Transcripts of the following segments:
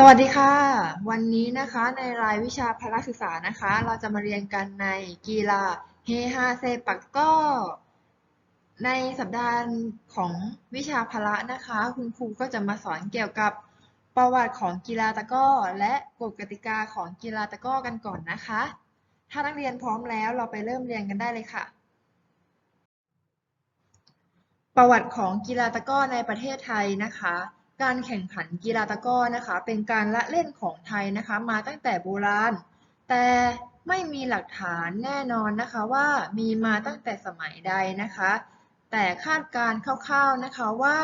สวัสดีค่ะ วันนี้นะคะในรายวิชาพละศึกษานะคะ เราจะมาเรียนกันในกีฬาเฮฮาเซปักก็ ในสัปดาห์ของวิชาพละนะคะ คุณครูก็จะมาสอนเกี่ยวกับประวัติของกีฬาตะก้อ และกฎกติกาของกีฬาตะก้อกันก่อนนะคะ ถ้านักเรียนพร้อมแล้วเราไปเริ่มเรียนกันได้เลยค่ะ ประวัติของกีฬาตะก้อในประเทศไทยนะคะ การแข่งขันกีฬาตะกร้อนะคะ เป็นการละเล่นของไทยนะคะ มาตั้งแต่โบราณ แต่ไม่มีหลักฐานแน่นอนนะคะว่ามีมาตั้งแต่สมัยใดนะคะ แต่คาดการณ์คร่าวๆนะคะว่า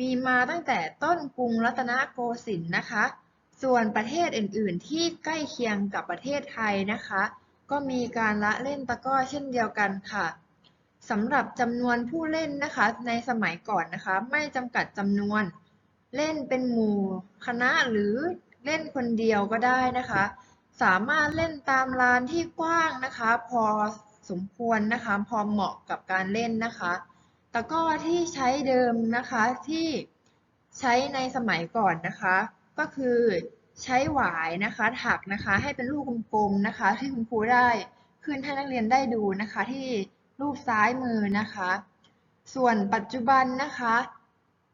มีมาตั้งแต่ต้นกรุงรัตนโกสินทร์นะคะ ส่วนประเทศอื่นๆ ที่ใกล้เคียงกับประเทศไทยนะคะ ก็มีการละเล่นตะก้อเช่นเดียวกันค่ะสำหรับจำนวนผู้เล่นนะคะ ในสมัยก่อนนะคะ ไม่จำกัดจำนวน เล่นเป็นหมู่คณะหรือเล่นคนเดียวก็ได้นะคะ สามารถเล่นตามลานที่กว้างนะคะ พอสมควรนะคะ พอเหมาะกับการเล่นนะคะตะก้อที่ใช้เดิมนะคะที่ใช้ในสมัยก่อนนะคะ ก็คือใช้หวายนะคะถักนะคะ ให้เป็นลูกกลมๆนะคะ ที่คุณครูได้ขึ้นให้นักเรียนได้ดูนะคะ ที่รูปซ้ายมือนะคะ ส่วนปัจจุบันนะคะ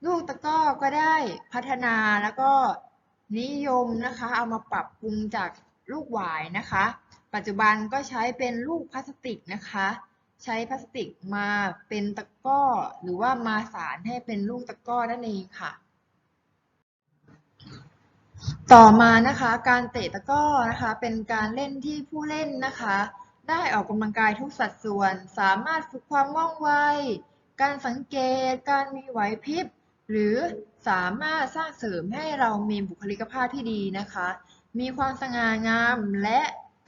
ลูกตะก้อก็ได้พัฒนาแล้วก็นิยมนะคะ เอามาปรับปรุงจากลูกหวายนะคะ ปัจจุบันก็ใช้เป็นลูกพลาสติกนะคะ ใช้พลาสติกมาเป็นตะก้อ หรือว่ามาสารให้เป็นลูกตะก้อนั่นเองค่ะ ต่อมานะคะการเตะตะก้อนะคะเป็นการเล่นที่ผู้เล่นนะคะ ได้ออกกำลังกายทุกสัดส่วน สามารถฝึกความว่องไวการสังเกตการมีไหวพริบ หรือสามารถสร้างเสริมให้เรามีบุคลิกภาพที่ดีนะคะ มีความสง่างามและ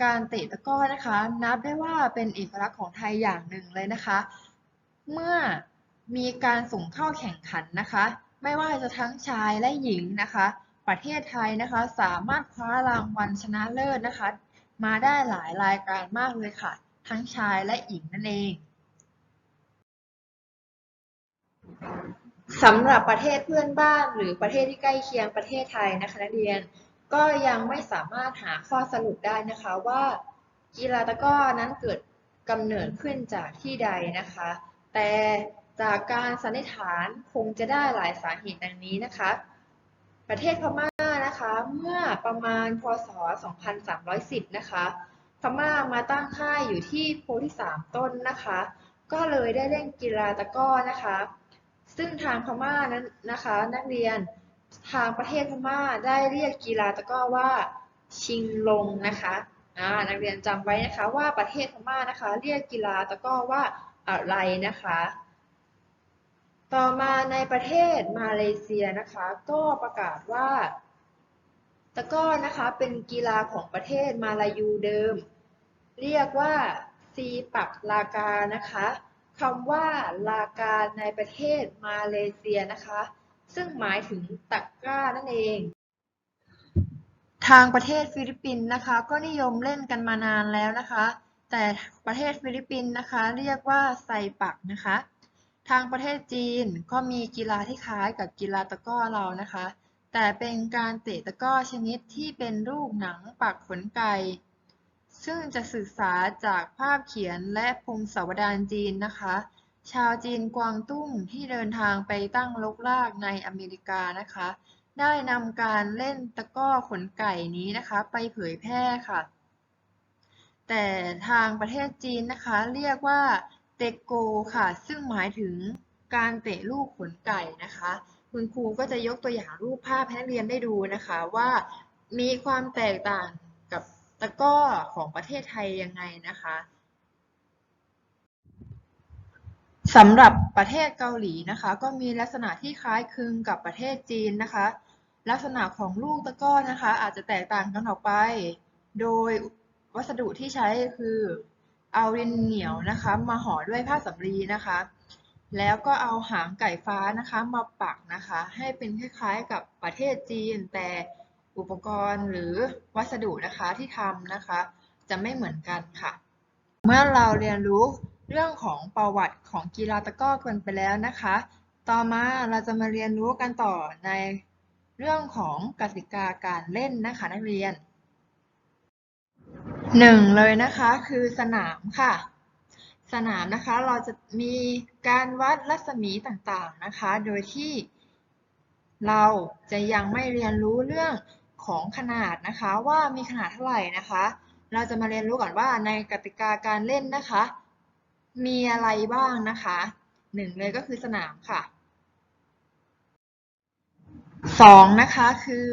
การเตะตะก้อนะคะ นับได้ว่าเป็นเอกลักษณ์ของไทยอย่างหนึ่งเลยนะคะ เมื่อมีการส่งเข้าแข่งขันนะคะ ไม่ว่าจะทั้งชายและหญิงนะคะ ประเทศไทยนะคะสามารถคว้ารางวัลชนะเลิศนะคะ มาได้หลายรายการมากเลยค่ะ ทั้งชายและหญิงนั่นเอง สำหรับประเทศเพื่อนบ้าน หรือประเทศที่ใกล้เคียงประเทศไทยนะคะนักเรียน ก็ยังไม่สามารถหาข้อสรุปได้นะคะว่ากีฬาตะก้อนั้นเกิดกำเนิดขึ้นจากที่ใดนะคะ แต่จากการสันนิษฐานคงจะได้หลายสาเหตุดังนี้นะคะ ประเทศพม่านะคะ เมื่อประมาณพศ 2310 นะคะ พม่ามาตั้งค่ายอยู่ที่โพธิสามต้นนะคะ ก็เลยได้เล่นกีฬาตะก้อนะคะ ซึ่งทางพม่านั้นนะคะ นักเรียนทางประเทศพม่าได้เรียกกีฬาตะก้อว่าชิงลงนะคะอ่านักเรียนจำไว้นะคะว่าประเทศพม่านะคะ เรียกกีฬาตะก้อว่าอะไรนะคะ ต่อมาในประเทศมาเลเซียนะคะ ก็ประกาศว่า ตะก้อนะคะเป็นกีฬาของประเทศมาลายูเดิม เรียกว่าซีปักลากานะคะ คำว่าลาการในประเทศมาเลเซียนะคะ ซึ่งหมายถึงตะกร้านั่นเอง ทางประเทศฟิลิปปินส์นะคะ ก็นิยมเล่นกันมานานแล้วนะคะ แต่ประเทศฟิลิปปินส์นะคะ เรียกว่าไซปักนะคะ ทางประเทศจีนก็มีกีฬาที่คล้ายกับกีฬาตะก้อเรานะคะ แต่เป็นการเตะตะก้อชนิดที่เป็นรูปหนังปักขนไก่ ซึ่งจะศึกษาจากภาพเขียนและพงศาวดารจีนนะคะ ชาวจีนกวางตุ้งที่เดินทางไปตั้งรกรากในอเมริกานะคะ ได้นำการเล่นตะก้อขนไก่นี้นะคะ ไปเผยแพร่ค่ะ แต่ทางประเทศจีนนะคะ เรียกว่าเตโกค่ะ ซึ่งหมายถึงการเตะลูกขนไก่นะคะ คุณครูก็จะยกตัวอย่างรูปภาพให้นักเรียนได้ดูนะคะว่ามีความแตกต่าง ตะก้อของประเทศไทยยังไงนะคะสำหรับประเทศเกาหลีนะคะ ก็มีลักษณะที่คล้ายคลึงกับประเทศจีนนะคะ ลักษณะของลูกตะก้อนะคะ อาจจะแตกต่างกันออกไป โดยวัสดุที่ใช้คือเอาดินเหนียวนะคะมาห่อด้วยผ้าสำลีนะคะ แล้วก็เอาหางไก่ฟ้านะคะมาปักนะคะ ให้เป็นคล้ายๆกับประเทศจีนแต่ อุปกรณ์หรือวัสดุนะคะที่ทำนะคะ จะไม่เหมือนกันค่ะ เมื่อเราเรียนรู้เรื่องของประวัติของกีฬาตะก้อกันไปแล้วนะคะ ต่อมาเราจะมาเรียนรู้กันต่อในเรื่องของกติกาการเล่นนะคะนักเรียนหนึ่งเลยนะคะคือสนามค่ะ สนามนะคะเราจะมีการวัดรัศมีต่างๆนะคะ โดยที่เราจะยังไม่เรียนรู้เรื่อง ของขนาดนะคะว่ามีขนาดเท่าไหร่นะคะ เราจะมาเรียนรู้ก่อนว่าในกติกาการเล่นนะคะ มีอะไรบ้างนะคะหนึ่งเลยก็คือสนามค่ะสองนะคะคือ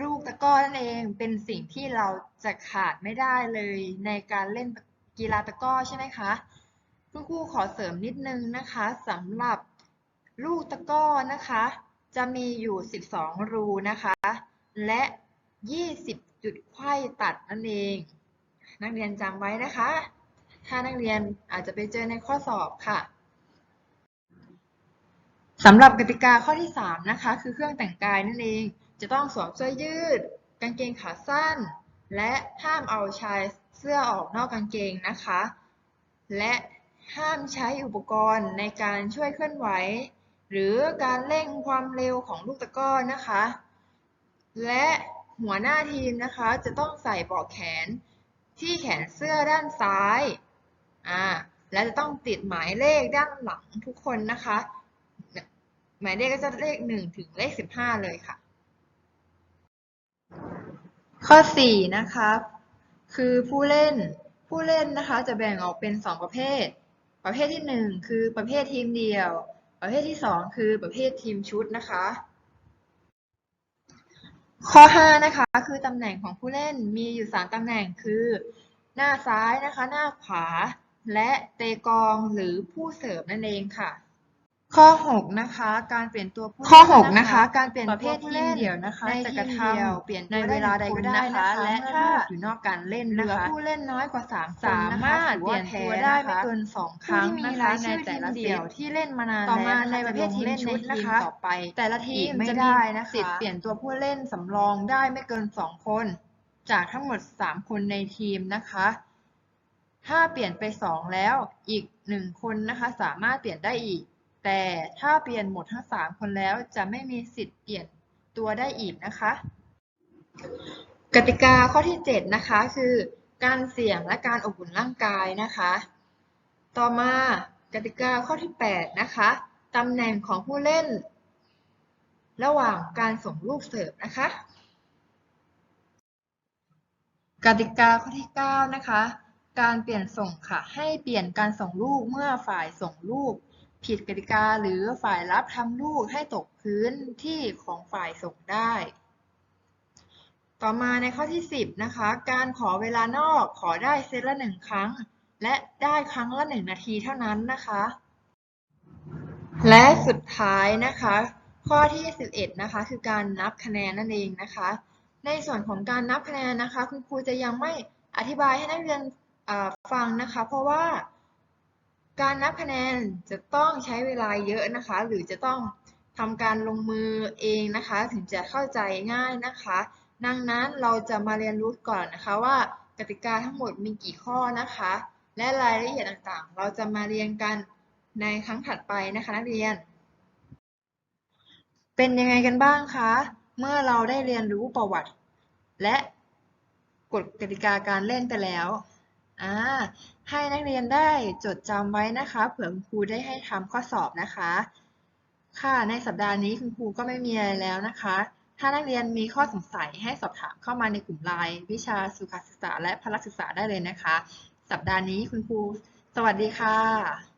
ลูกตะก้อนั่นเองเป็นสิ่งที่เราจะขาดไม่ได้เลยในการเล่นกีฬาตะก้อใช่ไหมคะคุณครูขอเสริมนิดนึงนะคะสำหรับลูกตะก้อนะคะ จะมีอยู่ 12 รูนะคะ และ 20 จุดไขว้ตัดนั่นเอง นักเรียนจำไว้นะคะ ถ้านักเรียนอาจจะไปเจอในข้อสอบค่ะสำหรับกติกาข้อที่ 3 นะคะ คือเครื่องแต่งกายนั่นเอง จะต้องสวมเสื้อยืด กางเกงขาสั้น และห้ามเอาชายเสื้อออกนอกกางเกงนะคะ และห้ามใช้อุปกรณ์ในการช่วยเคลื่อนไหว หรือการเร่งความเร็วของลูกตะกร้อนะคะ และหัวหน้าทีมนะคะจะต้องใส่ปลอกแขนที่แขนเสื้อด้านซ้าย อ่า และจะต้องติดหมายเลขด้านหลังทุกคนนะคะ หมายเลขก็จะเลขหนึ่งถึงเลขสิบห้าเลยค่ะ ข้อสี่นะคะ คือผู้เล่น ผู้เล่นนะคะจะแบ่งออกเป็นสองประเภท ประเภทที่หนึ่งคือประเภททีมเดียว ประเภทที่สองคือประเภททีมชุดนะคะ ข้อ 5 นะคะ คือตำแหน่งของผู้เล่นมีอยู่ 3ตำแหน่งคือ หน้าซ้ายนะคะ หน้าขวา และเตะกองหรือผู้เสิร์ฟนั่นเองค่ะ ข้อ6นะคะการเปลี่ยนตัวผู้ข้อ6นะคะการเปลี่ยนประเภททีมเดี่ยวนะคะในกระทำเปลี่ยนในเวลาใดก็ได้นะคะและถ้าอยู่นอกการเล่นนะคะผู้เล่นน้อยกว่า3คนสามารถเปลี่ยนตัวได้ไม่เกิน2ครั้งนะคะในแต่ละเดี่ยวที่เล่นมานานต่อมาในประเภททีมชุดนะคะต่อไป แต่ละทีมจะได้นะคะสิทธิ์เปลี่ยนตัวผู้เล่นสำรองได้ไม่เกิน 2 คน จากทั้งหมด 3 คนในทีมนะคะถ้าเปลี่ยนไป 2 แล้วอีก 1 คนนะคะ สามารถเปลี่ยนได้อีก แต่ถ้าเปลี่ยนหมดทั้ง 3 คนแล้วจะไม่มีสิทธิ์เปลี่ยนตัวได้อีกนะคะ กติกาข้อที่ 7 นะคะ คือการเสี่ยงและการอบอุ่นร่างกายนะคะ ต่อมากติกาข้อที่ 8 นะคะตำแหน่งของผู้เล่น ระหว่างการส่งลูกเสิร์ฟนะคะ กติกาข้อที่ 9 นะคะ การเปลี่ยนส่งค่ะ ให้เปลี่ยนการส่งลูกเมื่อฝ่ายส่งลูก ผิดกติกาหรือฝ่ายรับทำลูกให้ตกพื้นที่ของฝ่ายส่งได้ ต่อมาในข้อที่ 10 นะคะ การขอเวลานอกขอได้เซตละหนึ่งครั้ง และได้ครั้งละหนึ่งนาทีเท่านั้นนะคะ และสุดท้ายนะคะ ข้อที่ 11 นะคะ คือการนับคะแนนนั่นเองนะคะ ในส่วนของการนับคะแนนนะคะ คุณครูจะยังไม่อธิบายให้นักเรียนฟังนะคะ เพราะว่า การนับคะแนนจะต้องใช้เวลาเยอะนะคะ หรือจะต้องทำการลงมือเองนะคะ ถึงจะเข้าใจง่ายนะคะ ดังนั้นเราจะมาเรียนรู้ก่อนนะคะว่ากติกาทั้งหมดมีกี่ข้อนะคะ และรายละเอียดต่างๆ เราจะมาเรียนกันในครั้งถัดไปนะคะนักเรียน เป็นยังไงกันบ้างคะ เมื่อเราได้เรียนรู้ประวัติ และกฎกติกาการเล่นไปแล้วอ่า ให้นักเรียนได้จดจำไว้นะคะ เผื่อครูได้ให้ทำข้อสอบนะคะ ค่ะ ในสัปดาห์นี้คุณครูก็ไม่มีอะไรแล้วนะคะ ถ้านักเรียนมีข้อสงสัยให้สอบถามเข้ามาในกลุ่มไลน์วิชาสุขศึกษาและพละศึกษาได้เลยนะคะ สัปดาห์นี้คุณครู สวัสดีค่ะ